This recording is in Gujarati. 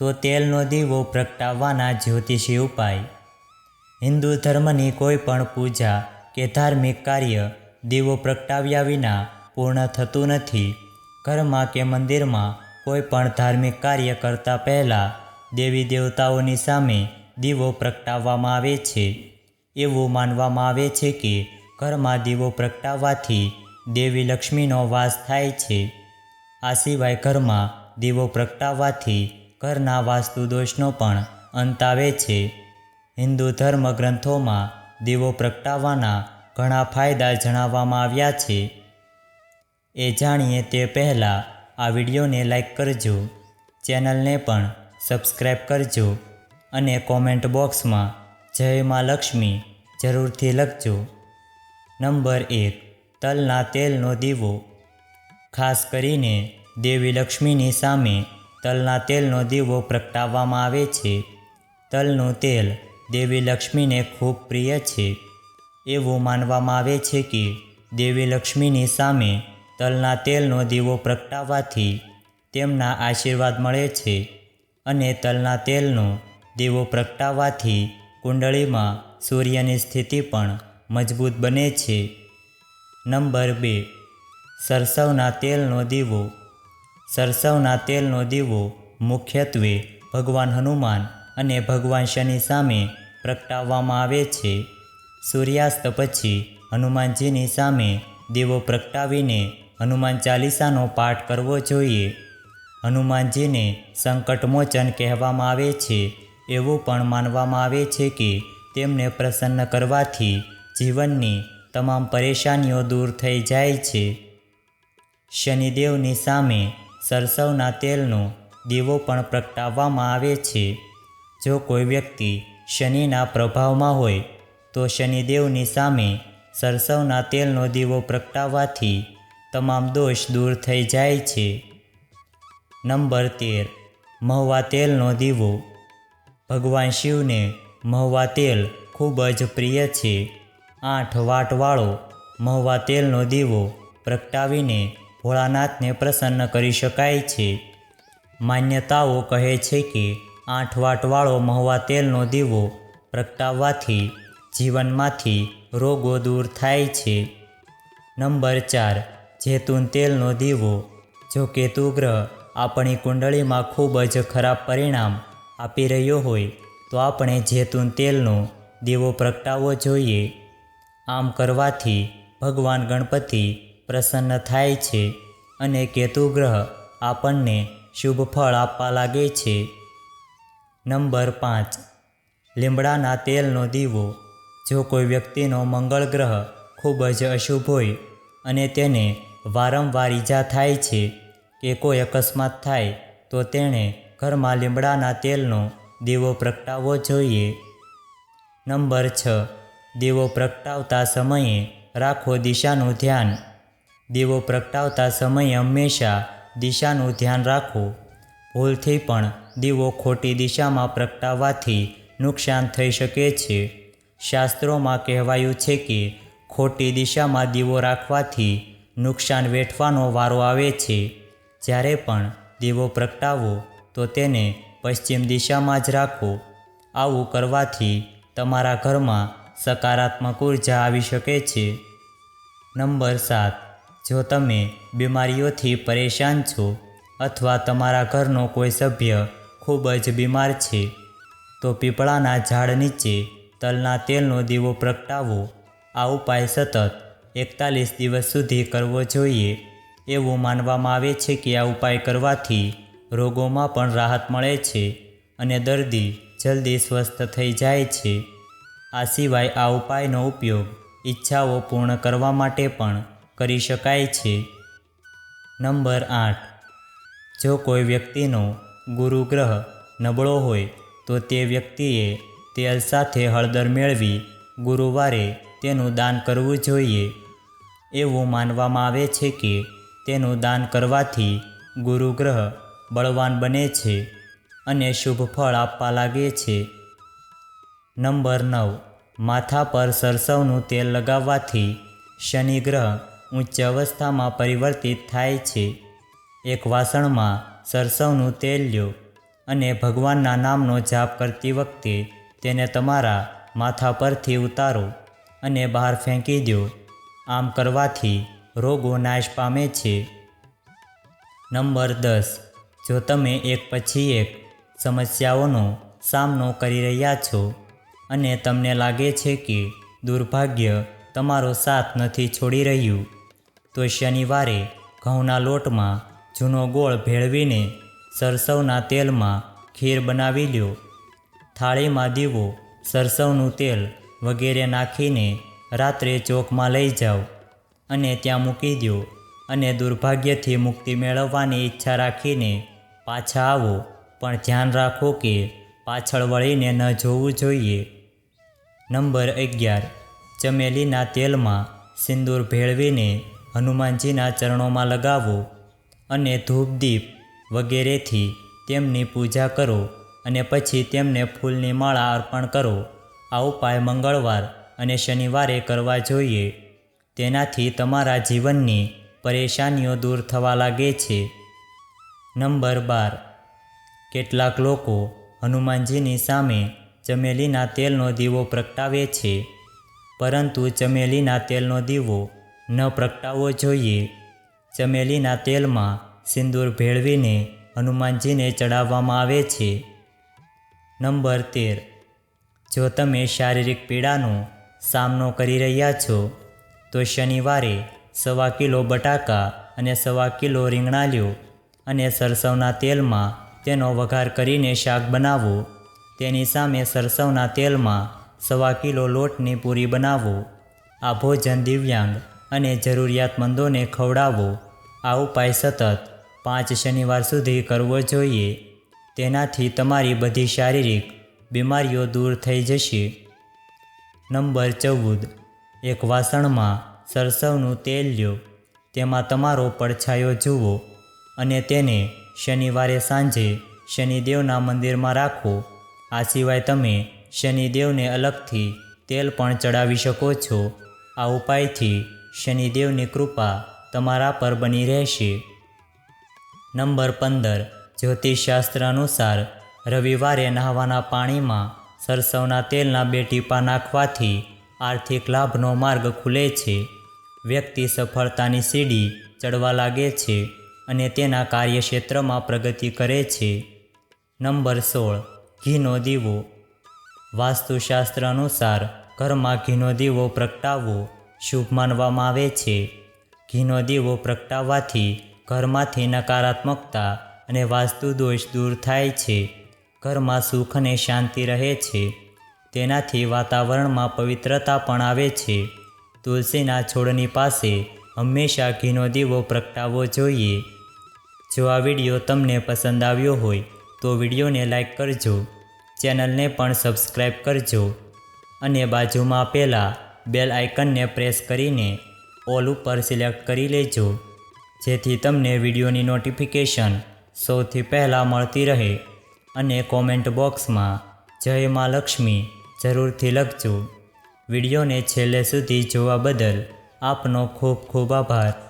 તો તેલનો દીવો પ્રગટાવવાના જ્યોતિષી ઉપાય. હિન્દુ ધર્મની કોઈ પણ પૂજા કે ધાર્મિક કાર્ય દીવો પ્રગટાવ્યા વિના પૂર્ણ થતું નથી. ઘરમાં કે મંદિરમાં કોઈ પણ ધાર્મિક કાર્ય કરતા પહેલાં દેવી દેવતાઓની સામે દીવો પ્રગટાવવામાં આવે છે. એવું માનવામાં આવે છે કે ઘરમાં દીવો પ્રગટાવવાથી દેવી લક્ષ્મીનો વાસ થાય છે. આ સિવાય ઘરમાં દીવો પ્રગટાવવાથી ઘરના વાસ્તુ દોષનો પણ અંત આવે છે. હિન્દુ ધર્મ ગ્રંથોમાં દીવો પ્રગટાવવાના ઘણા ફાયદા જણાવવામાં આવ્યા છે. એ જાણીએ તે પહેલાં આ વિડીયોને લાઈક કરજો, ચેનલને પણ સબસ્ક્રાઈબ કરજો અને કોમેન્ટ બોક્સમાં જય માં લક્ષ્મી જરૂરથી લખજો. નંબર એક, તલના તેલનો દીવો. ખાસ કરીને દેવી લક્ષ્મીની સામે તલના તેલનો દીવો પ્રગટાવવામાં આવે છે. તલનું તેલ દેવી લક્ષ્મીને ખૂબ પ્રિય છે. એવું માનવામાં આવે છે કે દેવી લક્ષ્મીની સામે તલના તેલનો દીવો પ્રગટાવવાથી તેમના આશીર્વાદ મળે છે અને તલના તેલનો દીવો પ્રગટાવવાથી કુંડળીમાં સૂર્યની સ્થિતિ પણ મજબૂત બને છે. નંબર બે. સરસવના તેલનો દીવો સરસવના તેલનો દીવો મુખ્યત્વે ભગવાન હનુમાન અને ભગવાન શનિ સામે પ્રગટાવવામાં આવે છે. સૂર્યાસ્ત પછી હનુમાનજીની સામે દીવો પ્રગટાવીને હનુમાન ચાલીસાનો પાઠ કરવો જોઈએ. હનુમાનજીને સંકટમોચન કહેવામાં આવે છે, એવું પણ માનવામાં આવે છે કે તેમને પ્રસન્ન કરવાથી જીવનની તમામ પરેશાનીઓ દૂર થઈ જાય છે. શનિદેવની સામે સરસવના તેલનો દીવો પણ પ્રગટાવવામાં આવે છે. જો કોઈ વ્યક્તિ શનિના પ્રભાવમાં હોય, તો શનિદેવની સામે સરસવના તેલનો દીવો પ્રગટાવવાથી તમામ દોષ દૂર થઈ જાય છે. નંબર તેર. મહુવા તેલનો દીવો. ભગવાન શિવને મહુવા તેલ ખૂબ જ પ્રિય છે. આઠ વાટવાળો મહુવા તેલનો દીવો પ્રગટાવીને ભોળાનાથને પ્રસન્ન કરી શકાય છે. માન્યતાઓ કહે છે કે, આઠ વાટવાળો મહુવા તેલનો દીવો પ્રગટાવવાથી જીવનમાંથી રોગો દૂર થાય છે. નંબર ચાર, જેતુન તેલનો દીવો. જો કેતુ ગ્રહ આપણી કુંડળીમાં ખૂબ જ ખરાબ પરિણામ આપી રહ્યો હોય, તો આપણે જેતુન તેલનો દીવો પ્રગટાવવો જોઈએ. આમ કરવાથી ભગવાન ગણપતિ પ્રસન્ન થાય છે અને કેતુ ગ્રહ આપણને શુભ ફળ આપવા લાગે છે. નંબર પાંચ. લીમડાના તેલનો દીવો. જો કોઈ વ્યક્તિનો મંગળ ગ્રહ ખૂબ જ અશુભ હોય અને તેને વારંવાર ઈજા થાય છે કે કોઈ અકસ્માત થાય, તો તેણે ઘરમાં લીમડાના તેલનો દીવો પ્રગટાવવો જોઈએ. નંબર છ. દીવો પ્રગટાવતા સમયે રાખો દિશાનું ધ્યાન. દીવો પ્રગટાવતા સમયે હંમેશા દિશાનું ધ્યાન રાખો ભૂલથી પણ દીવો ખોટી દિશામાં પ્રગટાવવાથી નુકસાન થઈ શકે છે. શાસ્ત્રોમાં કહેવાયું છે કે ખોટી દિશામાં દીવો રાખવાથી નુકસાન વેઠવાનો વારો આવે છે. જ્યારે પણ દીવો પ્રગટાવો, તો તેને પશ્ચિમ દિશામાં જ રાખો. આવું કરવાથી તમારા ઘરમાં સકારાત્મક ઊર્જા આવી શકે છે. નંબર સાત. જો તમે બીમારીઓથી પરેશાન છો અથવા તમારા ઘરનો કોઈ સભ્ય ખૂબ જ બીમાર છે, તો પીપળાના ઝાડ નીચે તલના તેલનો દીવો પ્રગટાવો. આ ઉપાય સતત એકતાલીસ દિવસ સુધી કરવો જોઈએ. એવું માનવામાં આવે છે કે આ ઉપાય કરવાથી રોગોમાં પણ રાહત મળે છે અને દર્દી જલ્દી સ્વસ્થ થઈ જાય છે. આ સિવાય આ ઉપાયનો ઉપયોગ ઈચ્છાઓ પૂર્ણ કરવા માટે પણ કરી શકાય છે. નંબર આઠ. જો કોઈ વ્યક્તિનો ગુરુ ગ્રહ નબળો હોય, તો તે વ્યક્તિએ તેલ સાથે હળદર મેળવી ગુરુવારે તેનું દાન કરવું જોઈએ. એવું માનવામાં આવે છે કે તેનું દાન કરવાથી ગુરુ ગ્રહ બળવાન બને છે અને શુભ ફળ આપવા લાગે છે. નંબર નવ. માથા પર સરસવનું તેલ લગાવવાથી શનિ ગ્રહ ઉચ્ચ અવસ્થામાં પરિવર્તિત થાય છે. એક વાસણમાં સરસવનું તેલ લ્યો અને ભગવાનના નામનો જાપ કરતી વખતે તેને તમારા માથા પરથી ઉતારો અને બહાર ફેંકી દો આમ કરવાથી રોગો નાશ પામે છે. નંબર દસ. જો તમે એક પછી એક સમસ્યાઓનો સામનો કરી રહ્યા છો અને તમને લાગે છે કે દુર્ભાગ્ય તમારો સાથ નથી છોડી રહ્યું તો શનિવારે ઘઉંના લોટમાં જૂનો ગોળ ભેળવીને સરસવના તેલમાં ખીર બનાવી લ્યો. થાળીમાં દીવો, સરસવનું તેલ વગેરે નાખીને રાત્રે ચોકમાં લઈ જાઓ અને ત્યાં મૂકી દો અને દુર્ભાગ્યથી મુક્તિ મેળવવાની ઈચ્છા રાખીને પાછા આવો. પણ ધ્યાન રાખો કે પાછળ વળીને ન જોવું જોઈએ. નંબર અગિયાર. ચમેલીના તેલમાં સિંદૂર ભેળવીને હનુમાનજીના ચરણોમાં લગાવો અને ધૂપ દીપ વગેરેથી તેમની પૂજા કરો અને પછી તેમને ફૂલની માળા અર્પણ કરો. આ ઉપાય મંગળવાર અને શનિવારે કરવા જોઈએ. તેનાથી તમારા જીવનની પરેશાનીઓ દૂર થવા લાગે છે. નંબર બાર. કેટલાક લોકો હનુમાનજીની સામે ચમેલીના તેલનો દીવો પ્રગટાવે છે. પરંતુ ચમેલીના તેલનો દીવો ન પ્રગટાવવો જોઈએ. ચમેલીના તેલમાં સિંદૂર ભેળવીને હનુમાનજીને ચડાવવામાં આવે છે. નંબર તેર. જો તમે શારીરિક પીડાનો સામનો કરી રહ્યા છો, તો શનિવારે સવા કિલો બટાકા અને સવા કિલો રીંગણા લ્યો અને સરસવના તેલમાં તેનો વઘાર કરીને શાક બનાવો. તેની સામે સરસવના તેલમાં સવા કિલો લોટની પૂરી બનાવો. આ ભોજન દિવ્યાંગ અને જરૂરિયાતમંદોને ખવડાવો આ ઉપાય સતત પાંચ શનિવાર સુધી કરવો જોઈએ. તેનાથી તમારી બધી શારીરિક બીમારીઓ દૂર થઈ જશે. નંબર ચૌદ. એક વાસણમાં સરસવનું તેલ લ્યો. તેમાં તમારો પડછાયો જુઓ અને તેને શનિવારે સાંજે શનિદેવના મંદિરમાં રાખો. આ સિવાય તમે શનિદેવને અલગથી તેલ પણ ચડાવી શકો છો. આ ઉપાયથી શનિદેવની કૃપા તમારા પર બની રહેશે. નંબર પંદર. જ્યોતિષશાસ્ત્ર અનુસાર રવિવારે નહાવાના પાણીમાં સરસવના તેલના બે ટીપા નાખવાથી આર્થિક લાભનો માર્ગ ખુલે છે. વ્યક્તિ સફળતાની સીડી ચડવા લાગે છે અને તેના કાર્યક્ષેત્રમાં પ્રગતિ કરે છે. નંબર સોળ. ઘીનો દીવો. વાસ્તુશાસ્ત્ર અનુસાર ઘરમાં ઘીનો દીવો પ્રગટાવવો શુભ માનવામાં આવે છે. ઘીનો દીવો પ્રગટાવવાથી ઘરમાંથી નકારાત્મકતા અને વાસ્તુ દોષ દૂર થાય છે. ઘરમાં સુખ અને શાંતિ રહે છે. તેનાથી વાતાવરણમાં પવિત્રતા પણ આવે છે. તુલસીના છોડની પાસે હંમેશા ઘીનો દીવો પ્રગટાવવો જોઈએ. જો આ વીડિયો તમને પસંદ આવ્યો હોય, તો વિડીયોને લાઇક કરજો. ચેનલને પણ સબસ્ક્રાઈબ કરજો. અને બાજુમાં આપેલા બેલ આઇકનને પ્રેસ કરીને ઓલ ઉપર સિલેક્ટ કરી લેજો. જેથી તમને વિડીયોની નોટિફિકેશન સૌથી પહેલાં મળતી રહે અને કોમેન્ટ બોક્સમાં જય મા લક્ષ્મી જરૂરથી લખજો. વિડીયોને છેલ્લે સુધી જોવા બદલ આપનો ખૂબ ખૂબ આભાર.